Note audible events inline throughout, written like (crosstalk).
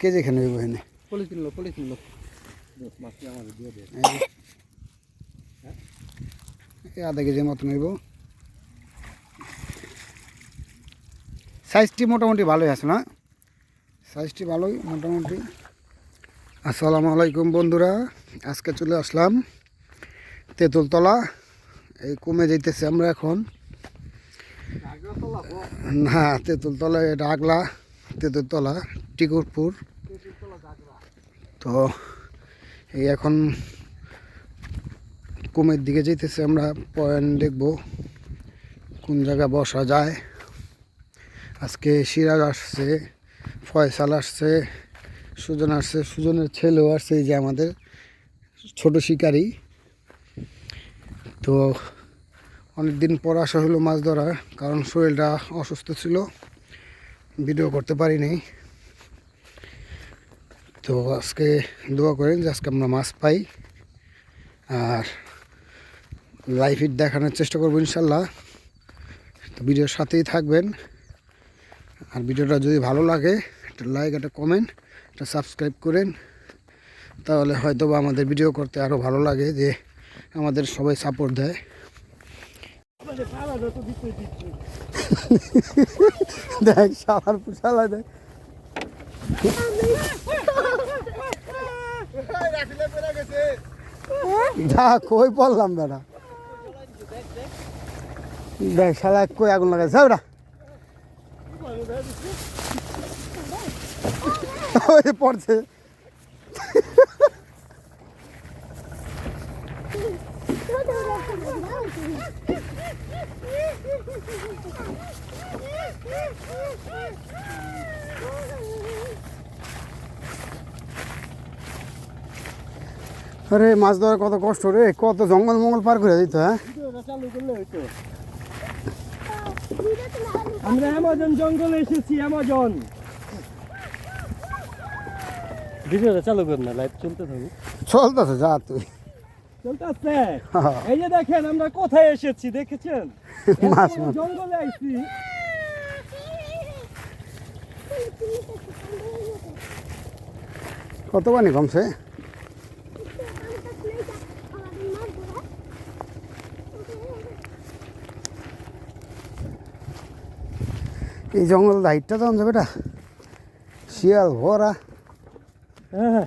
কে যেখানে হইব এখানে? পলিথিন লো পলিথিন লো মাছটি আমাদের দিয়ে দে। আধা কেজির মতন হইব। সাইজটি মোটামুটি ভালোই আছে না? সাইজটি ভালোই মোটামুটি। আসসালামু আলাইকুম বন্ধুরা। আজকে চলে আসলাম তেঁতুলতলা। এই কমে যাইতেছে আমরা এখন। না তেঁতুলতলা এটা আগলা। তেঁতুলতলা টিকুরপুর তো এই এখন কুমের দিকে যেতেছে আমরা, পয়েন্ট দেখব কোন জায়গায় বসা যায়। আজকে সিরাজ আসছে, ফয়সাল আসছে, সুজন আসছে, সুজনের ছেলেও আসছে, এই যে আমাদের ছোট শিকারি। তো অনেক দিন পর আসা হলো মাছ ধরা কারণ শরীরটা অসুস্থ ছিল। ভিডিও করতে পারিনি তো আজকে দোয়া করেন যে আজকে আমরা মাছ পাই। আর লাইভ হিট দেখানোর চেষ্টা করব ইনশাল্লাহ। তো ভিডিওর সাথেই থাকবেন। আর ভিডিওটা যদি ভালো লাগে, একটা লাইক একটা কমেন্ট একটা সাবস্ক্রাইব করেন। তাহলে হয়তো বা আমাদের ভিডিও করতে আরও ভালো লাগে, যে আমাদের সবাই সাপোর্ট দেয়। দেখ দেখ। যা কই পড়লাম বেটা? দেখ, শালা, কই আগুন লাগাই যাও না ওই পড়ছে। আরে মাছ ধরা কত কষ্ট রে? কত জঙ্গল মঙ্গল পার করে দিত হ্যাঁ? চালু করলে হইতো আমরা অ্যামাজন জঙ্গলে এসেছি অ্যামাজন। ভিডিওটা চালু কর না লাইভ চলতে থাকুক। চলতেছে যা তুই। চলতেছে। হ্যাঁ। (laughs) এই যে দেখেন আমরা কোথায় এসেছি দেখেছেন? (laughs) জঙ্গলে আইছি। কত পানি কমছে? এই জঙ্গল হাইটটা যাবে এটা শিয়াল ভরা। হ্যাঁ।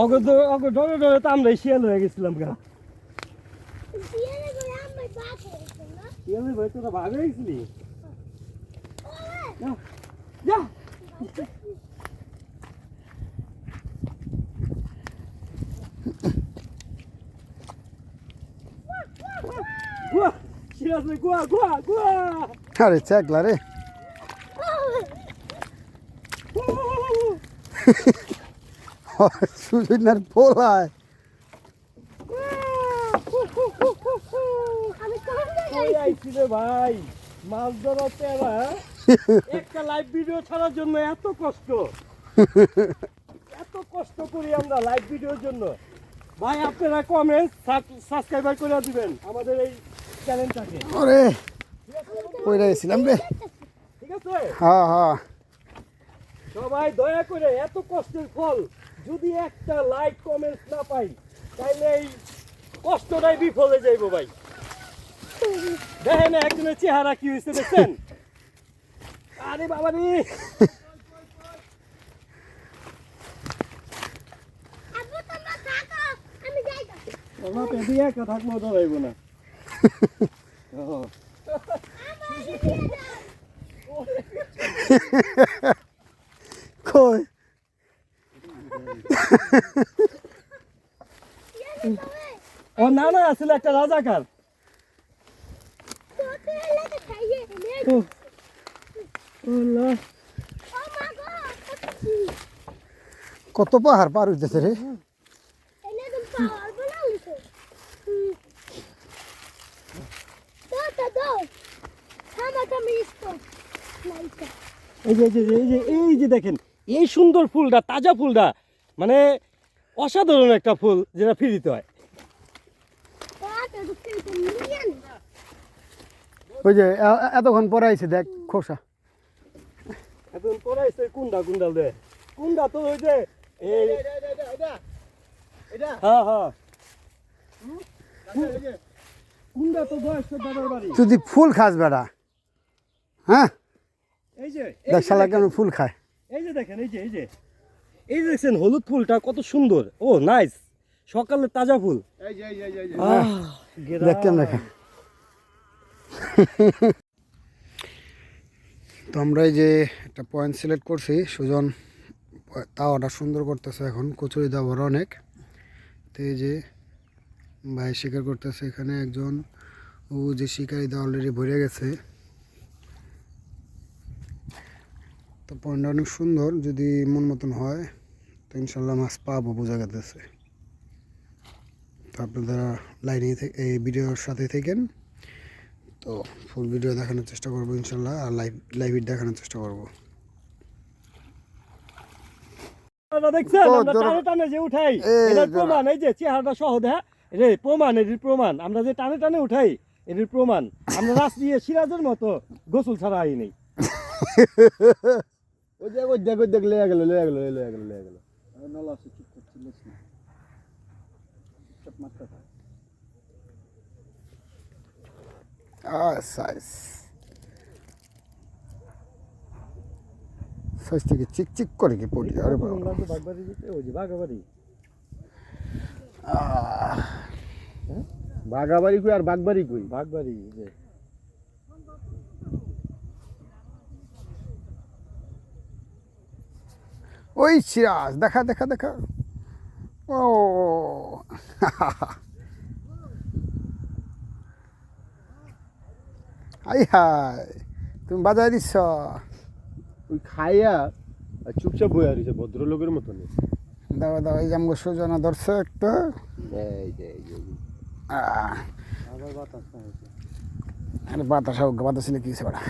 অগ অগ ডরে ডরে তো আমরা শিয়াল হয়ে গেছিলাম গা। শিয়ালের ভয় তোরা ভাগ হয়ে গেছিলি? যা, যা। গুয়া শিয়াল রে গুয়া গুয়া গুয়া। আরে চেকলা রে। (laughs) সুজনার পোলায়। ভাই? মাছ ধরা তেরা একটা লাইভ ভিডিও ছাড়ার জন্য এত কষ্ট। এত কষ্ট করি আমরা লাইভ ভিডিওর জন্য। ভাই আপনারা কমেন্ট সাবস্ক্রাইবার করে দিবেন আমাদের এই চ্যানেলটাকে ওরে কই গেছিলাম রে। ঠিক আছে? হ্যাঁ হ্যাঁ। সবাই দয়া করে এত কষ্টের ফল। যদি একটা লাইক কমেন্ট না পাই তাইলে এই কষ্টটাই বিফলে যাইব ভাই। দেখেন একজনের চেহারা কি হয়েছে দেখছেন? আরে বাবা রে! একা থাকব ধরাইব না। কই? ও না না আসলে একটা রাজাকার। কত পাহাড় পার হইতেছে রে? এই যে এই যে এই যে দেখেন এই সুন্দর ফুলটা তাজা ফুলটা মানে অসাধারণ একটা ফুল যেটা ফিরিতে হয় ওই যে এতক্ষণ পরে আইছে দেখ খোসা এখন পড়াইছে কুন্ডা কুন্ডাল দে কোনটা তো ওই যে হ্যাঁ হ্যাঁ তুই ফুল খাস বেড়া হ্যাঁ এই যে দেখ শালা কেমন ফুল খায় এই যে দেখেন এই যে এই যে এই যে দেখছেন হলুদ ফুলটা কত সুন্দর। ও নাইস সকালে তাজা ফুল। দেখ (laughs) তো আমরা এই যে একটা পয়েন্ট সিলেক্ট করছি সুজন তাওয়াটা সুন্দর করতেছে এখন কচুরি দাবার অনেক। তো এই যে ভাই শিকার করতেছে এখানে একজন। ও যে শিকারি দা অলরেডি ভরে গেছে। তো পয়েন্টটা অনেক সুন্দর যদি মন মতন হয়। ইনশাল্লাহ মাছ পাবো বোঝা গেতেছে। তো আপনারা লাইনে এই ভিডিওর সাথে থাকেন তো ফুল ভিডিও দেখানোর চেষ্টা করব ইনশাল্লাহ আর লাইভ লাইভ দেখানোর চেষ্টা করব। প্রমাণ এই যে চেহারাটা সহ দেখা রে প্রমাণ এটির প্রমাণ। আমরা যে টানে টানে উঠাই এটির প্রমাণ। আমরা রাস দিয়ে সিরাজের মতো গোসল ছাড়া আই নেই। (laughs) ওই দেখ ওই দেখ ওই দেখ লয়ে গেল লয়ে গেল লয়ে গেল লয়ে গেল। নলা আছে চুপ করছিলিস না চুপ মারতে থাক সাইজ সাইজ থেকে চিক চিক করে কি পড়ি আরে বাবা বাগবাড়ি যেতে ওই যে বাগাবাড়ি আহ, বাগাবাড়ি কই আর বাগবাড়ি কই বাগবাড়ি এই যে ওই সিরাজ দেখা দেখা দেখা। ও। হাই হাই তুমি বাজায় দিচ্ছ ওই খাইয়া আর চুপচাপ বয়ে আর ভদ্রলোকের মতন দাও দাও এই যে আমাকে সুজনা ধরছে একটা। যে যে যে। আরে বাতাস বাতাস ছিল কি সেটা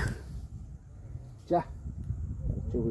চা চুপি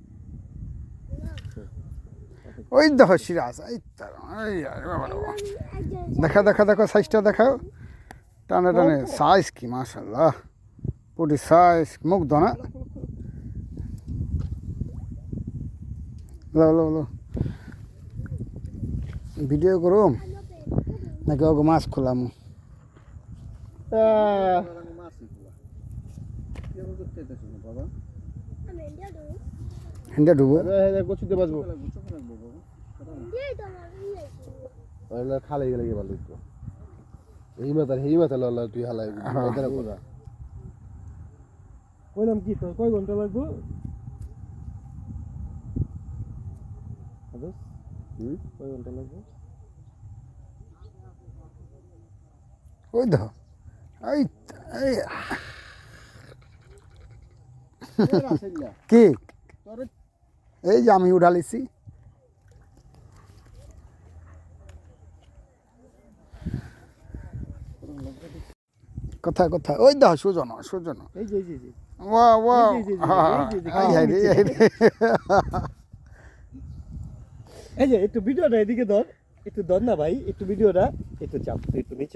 ওই দেখো সিরাজ এই। দেখা দেখা দেখো সাইজটা দেখাও। টানে টানে সাইজ কি মাশাল্লাহ পুরি সাইজ মুগ্ধ না লো লো লো ভিডিও করুম? নাকি ওকে মাছ খোলাম? হ্যান্ডে ডুবো। কচুতে বাজবো খালাই গেলে ভালো হইতো এই মাথার এই মাথা লাল তুই হালাই মাথার পুরা কইলাম কি তোর কয় ঘণ্টা লাগবো? কয় ঘণ্টা লাগবে? ওই দেখো এই এই। কি? এই যে আমি উঠালিছি। কোথায় কোথায় ওই দেখো সুজন সুজন। এই যে ওয়া ওয়া এই একটু ভিডিওটা এদিকে ধর। একটু ধর না ভাই একটু ভিডিওটা। একটু চাপ একটু নিচ।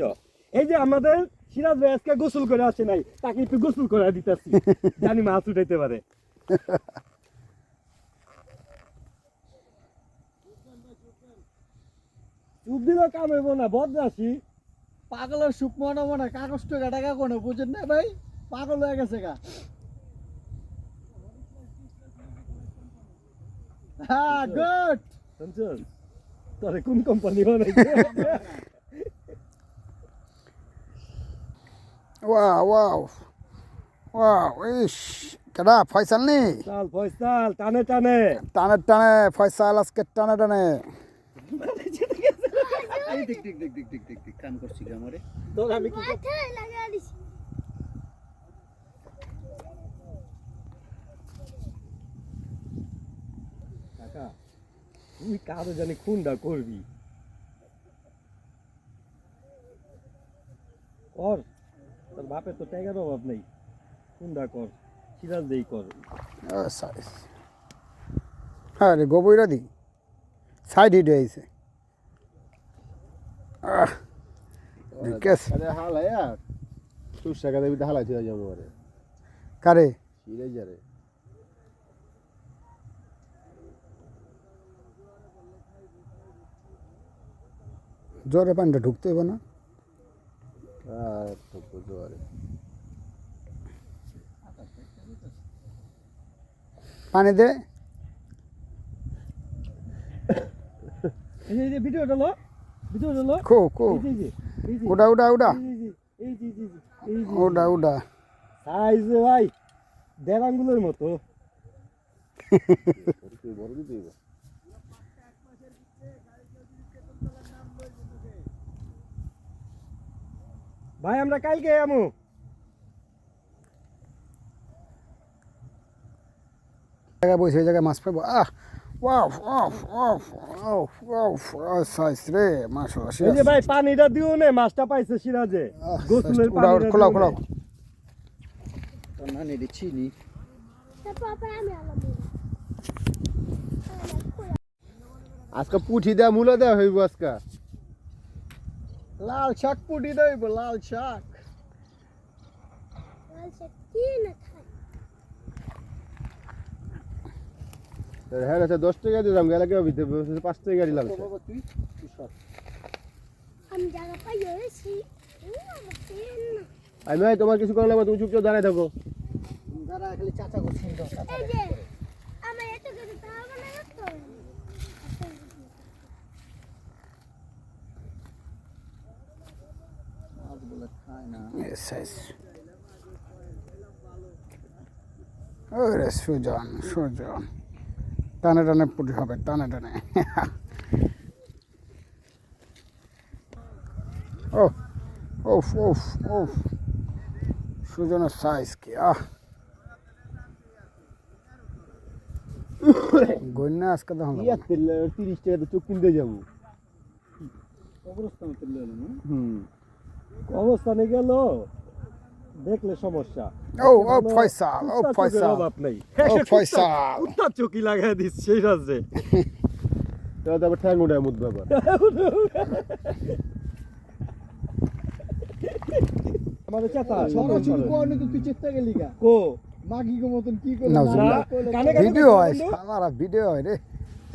এই যে আমাদের সিরাজ ভাই আজকে গোসল করে আসে নাই তাকে একটু গোসল করে দিতেছি। জানি মাছ উঠাইতে পারে। চুপ দিলেও কাম হইব না বদরাশি পাগলের সুখ মনে মনে কাগজ টাকা টাকা কোনো বুঝেন না ভাই? পাগল হয়ে গেছে গা। হ্যাঁ গুড। তোরে কোন কোম্পানি বানাইছে? ওয়াও ওয়াও ওয়াও ইস কেডা ফয়সাল নি? চাল ফয়সাল টানে টানে। টানে টানে ফয়সাল আজকে টানে টানে। এই দেখ দেখ দেখ দেখ দেখ দেখ দেখ কাম করছি আমারে। তোর আমি কি মাথায় লাগা দিছি। কাকা তুই কারও জানি খুনটা করবি? কর। তোর বাপের তো টাকার অভাব নেই। খুনটা কর সিরাজ দেই কর। সাইজ হ্যাঁ রে গোবইরা দি। সাইড হিট হয়েছে তুই টাকা দেবি কারে? সিরে যারে জোরে পানিটা ঢুকতে হবে না? আর তো বুঝারে পানি দে। ভিডিওটা লো। খো সাইজ ভাই দেড় আঙ্গুলের মতো। ভাই আমরা কালকে আমু। জায়গায় বসে ওই জায়গায় মাছ পাবো। আহ! Wow wow wow wow wow size রে মাশাআল্লাহ এই যে ভাই পানিটা দিও নে মাছটা পাইছে সিরাজে। গোসলের পানিটা খোলাও খোলাও নে। আজকে পুঠি দেয়া মূলা দেয়া হইব আজকে। লাল শাক পুটি দইব লাল শাক। কি না হ্যাঁ আচ্ছা দশ টাকা দিলাম গেলে কেউ ভিতরে পাঁচ টাকা সর আমি ভাই তোমার কিছু করা লাগবে তুমি চুপচাপ দাঁড়ায় থাকো। যারা খালি চাচা করছেন তো এই টানে টানে পুটি হবে টানে টানে। ও ওফ ওফ ওফ। সুজনের সাইজ কি আহ। গন্যা আজকে তো তেল তিরিশ টাকা তো চোখ কিনতে যাব। কবরস্থানে হুম। অবস্থানে গেল। দেখলে সমস্যা। ও ও ফয়সাল ও ফয়সাল। অভাব নেই। ও ফয়সাল। লাগাই দিস সেই রাজ্যে তাহলে তারপর ঠ্যাং উঠায় মুদ ব্যাপার আমাদের চেতা সরাসরি কোয়ানো তো তুই চেষ্টা গেলি গা। কো? মাগি গো মতন কি করে নাউজুবিল্লাহ। কানে কানে ভিডিও হয় আমার ভিডিও হয় রে।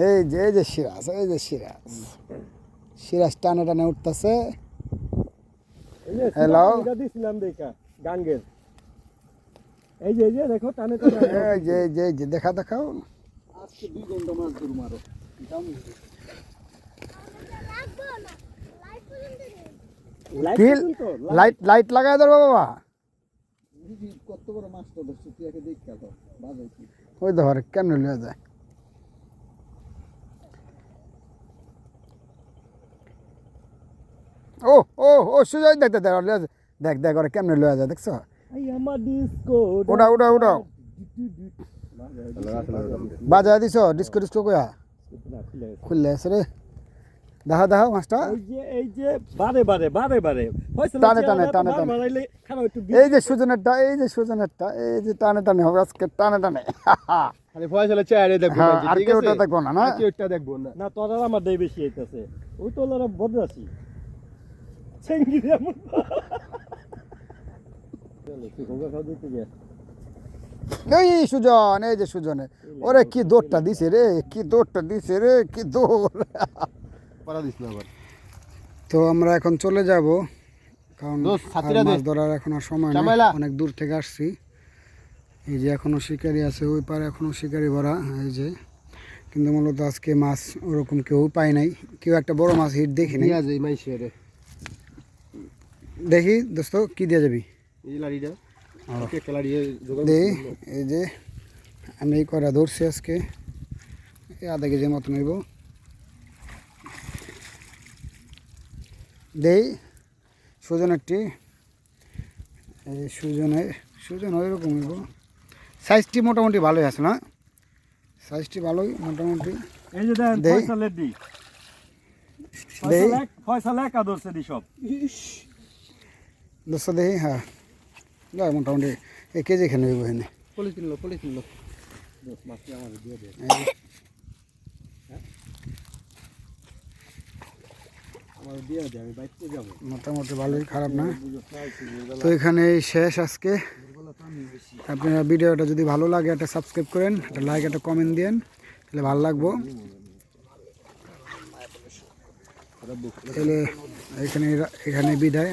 এই যে এই যে সিরাজ এই যে সিরাজ। সিরাজ টানে টানে উঠতেছে? সিনেমা দিছিলাম দেখা। গাঙ্গের এই যে এই যে দেখো টানে যে যে যে দেখা দেখাও। আজকে দুই ঘণ্টা মাছ ধরু মারো লাইট লাইট লাগাই বাবা। দিদি কত বড় মাছটা ধরছো তুই একে দেখ তো বাজাই কি? ওই ধর কেন লিয়ে যায়? ও ও ও সুজয় দেখ দেখ দেখ দেখ ওরা কেমনে লিয়ে যায় দেখছ? এই আমার ডিস্কো ওটা ওটা ওটা বাজায় দিছ ডিস্কো ডিস্কো কয়া খুললে আছে রে। দেখা দেখা মাছটা। এই যে এই যে বারে বারে বারে বারে। টানে, টানে, টানে, টানে। এই যে সুজনেরটা এই যে সুজনেরটা এই যে টানে টানে হবে আজকে টানে টানে। চেয়ারে দেখব হ্যাঁ না, আর কেউ আছে? ওটা দেখব না না? কেউ ওটা দেখব না। না তোর আর আমার দেয় বেশি আইতাছে ওই তো ওরা বদরাসি চেঙ্গি যেমন চলো তুই গঙ্গা খাওয়া দিতে গিয়ে এই সুজন এই যে সুজনে। ওরে কি দৌড়টা দিছে রে কি দৌড়টা দিছে রে কি দৌড়। তো আমরা এখন চলে যাব কারণ। মাছ ধরার এখন আর সময় নেই অনেক দূর থেকে আসছি। এই যে এখনও শিকারি আছে ওই পারে এখনও শিকারি ভরা এই যে। কিন্তু মূলত আজকে মাছ ওরকম কেউ পাই নাই। কেউ একটা বড় মাছ হিট দেখি নাই। দেখি দোস্ত কি দিয়ে যাবি? এই লাড়িটা। এই যে আমি এই করা ধরছি আজকে এই আধা কেজির মতো নেব দেই সুজনেরটি এই সুজনের সুজন ওই রকম সাইজটি মোটামুটি ভালোই আছে না? সাইজটি ভালোই মোটামুটি। এই যে দেই। দেই। এক- ফয়সাল একা ধরছে দি সব। দোস্ত দেই হ্যাঁ। মোটামুটি এক কেজি হইব এখানে। পলিথিন লো পলিথিন লো মাছটি আমাদের দিয়ে দে আমার দিয়ে দে আমি বাইক করে যাব। মোটামুটি ভালোই খারাপ না। তো এখানে শেষ আজকে। আপনারা ভিডিওটা যদি ভালো লাগে একটা সাবস্ক্রাইব করেন একটা লাইক একটা কমেন্ট দেন তাহলে ভালো লাগবো। তাহলে এখানে এখানে বিদায়।